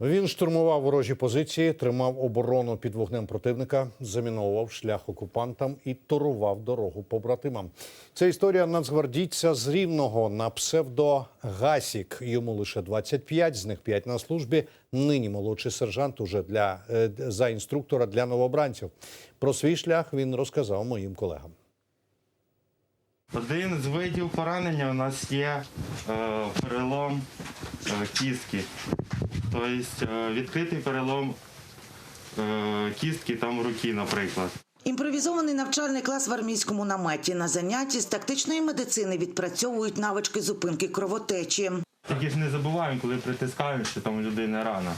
Він штурмував ворожі позиції, тримав оборону під вогнем противника, заміновував шлях окупантам і торував дорогу побратимам. Це історія нацгвардійця з Рівного на псевдо Гасік. Йому лише 25, з них 5 на службі. Нині молодший сержант уже для е, за інструктора для новобранців. Про свій шлях він розказав моїм колегам. Один з видів поранення у нас є е, перелом е, кістки. Тобто відкритий перелом е, кістки там руки, наприклад. Імпровізований навчальний клас в армійському наметі на занятті з тактичної медицини відпрацьовують навички зупинки кровотечі. Тільки ж не забуваємо, коли притискаємо, що там у людини рана.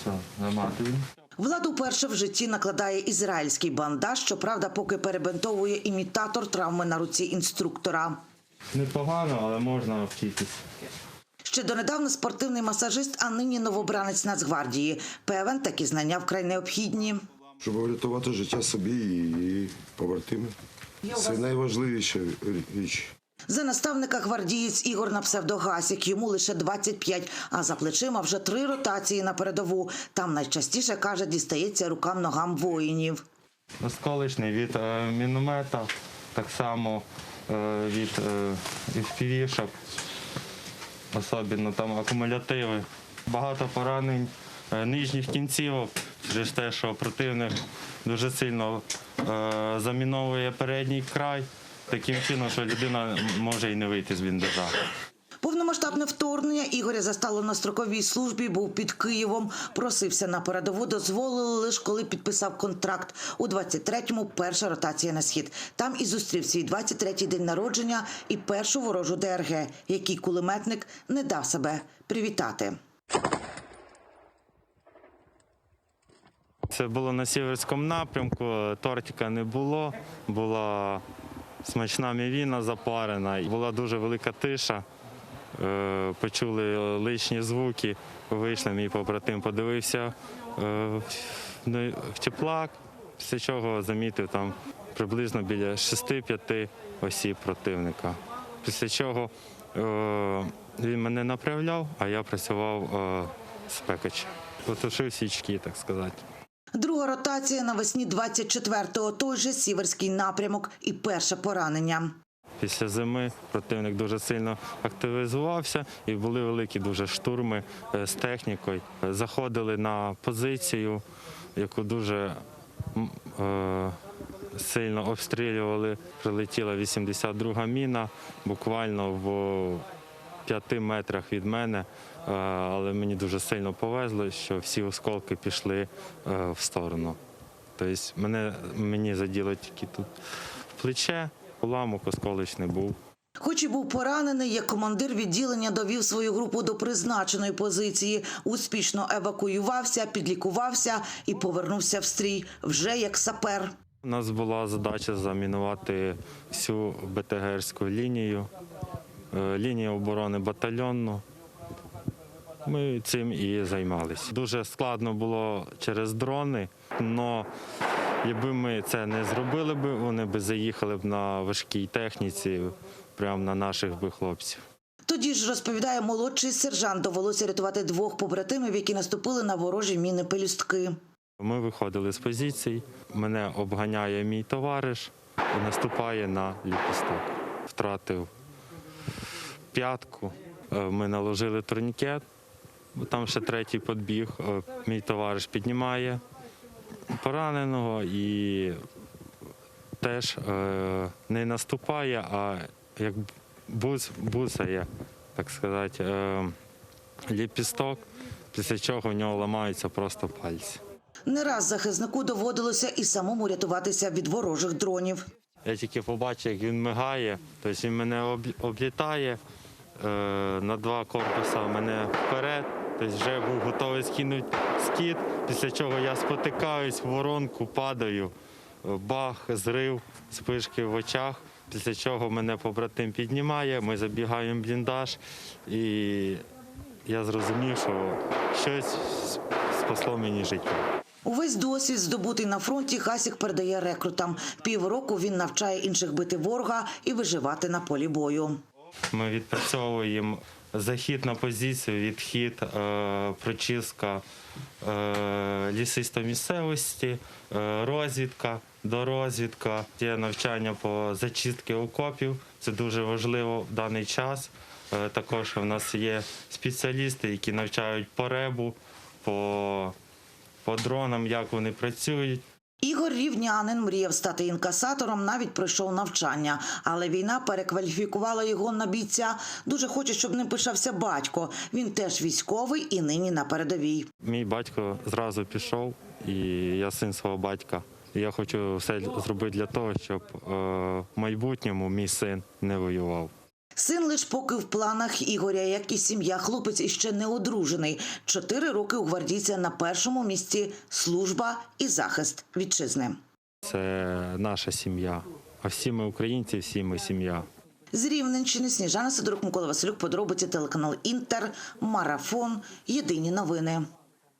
Все, наматуємо. Влад уперше в житті накладає ізраїльський бандаж, щоправда, поки перебинтовує імітатор травми на руці інструктора. Непогано, але можна вчитись. Ще донедавна спортивний масажист, а нині новобранець Нацгвардії. Певен, такі знання вкрай необхідні. щоб врятувати життя собі і побратимів. Це найважливіша річ. За наставника гвардієць Ігор на псевдогасік. Йому лише 25, а за плечима вже три ротації на передову. Там найчастіше каже, дістається рукам ногам воїнів. Осколочний від е, міномета, так само е, від е, FPV-шок, особливо там акумулятиви. Багато поранень е, нижніх кінцівок через те, що противник дуже сильно е, заміновує передній край, таким чином, що людина може і не вийти з бліндажа. Повномасштабне вторгнення Ігоря застало на строковій службі, був під Києвом. Просився на передову, дозволили лише коли підписав контракт. У 23-му перша ротація на схід. Там і зустрів свій 23-й день народження і першу ворожу ДРГ, який кулеметник не дав себе привітати. Це було на сіверському напрямку, тортика не було, була смачна мівіна запарена, була дуже велика тиша. Е, Почули лишні звуки, вийшли, мій побратим подивився е, ну, в теплак, після чого замітив там приблизно біля 6-5 осіб противника. Після чого е, він мене направляв, а я працював з пекачем. Потушив свічки, так сказати. Друга ротація навесні 24-го, той же сіверський напрямок і перше поранення. Після зими противник дуже сильно активізувався і були великі дуже штурми е, з технікою. Заходили на позицію, яку дуже е, сильно обстрілювали. Прилетіла 82-га міна, буквально в п'яти метрах від мене. Е, Але мені дуже сильно повезло, що всі осколки пішли е, в сторону. Тобто мене, мені заділо тільки тут плече, уламок осколочний був. Хоч і був поранений, як командир відділення довів свою групу до призначеної позиції, успішно евакуювався, підлікувався і повернувся в стрій вже як сапер. У нас була задача замінувати всю БТГРську лінію, е, лінію оборони батальйонну. Ми цим і займалися. Дуже складно було через дрони, але якби ми це не зробили, б, вони б заїхали б на важкій техніці прямо на наших би хлопців. Тоді ж розповідає молодший сержант, довелося рятувати двох побратимів, які наступили на ворожі міни пелюстки. Ми виходили з позицій, мене обганяє мій товариш і наступає на ліпісток. Втратив п'ятку, Е, ми наложили турнікет, там ще третій підбіг. Е, Мій товариш піднімає пораненого і теж е, не наступає, а як буз, бусає, так сказати, е, ліпісток, після чого в нього ламаються просто пальці. Не раз захиснику доводилося і самому рятуватися від ворожих дронів. Я тільки побачив, як він мигає, тобто він мене облітає е, на два корпуса мене вперед, тобто вже був готовий скинути скид, після чого я спотикаюсь, в воронку падаю, бах, зрив, спишки в очах, після чого мене побратим піднімає, ми забігаємо в бліндаж, і я зрозумів, що щось спасло мені життя. Увесь досвід, здобутий на фронті, Хасік передає рекрутам. Півроку він навчає інших бити ворога і виживати на полі бою. Ми відпрацьовуємо захід на позицію, відхід, е, прочистка е, лісистої місцевості, е, розвідка, дорозвідка, є навчання по зачистці окопів. Це дуже важливо в даний час. Також у нас є спеціалісти, які навчають по ребу, по, по дронам, як вони працюють. Ігор Рівнянин мріяв стати інкасатором, навіть пройшов навчання, але війна перекваліфікувала його на бійця. Дуже хоче, щоб ним пишався батько. Він теж військовий і нині на передовій. Мій батько зразу пішов, і я син свого батька. Я хочу все зробити для того, щоб е, в майбутньому мій син не воював. Син лиш поки в планах Ігоря, як і сім'я, хлопець іще не одружений. Чотири роки у гвардійця на першому місці служба і захист вітчизни. Це наша сім'я. А всі ми українці, всі ми сім'я. З Рівненщини Сніжана Сидорук, Микола Василюк, подробиці телеканал Інтер, Марафон. Єдині новини.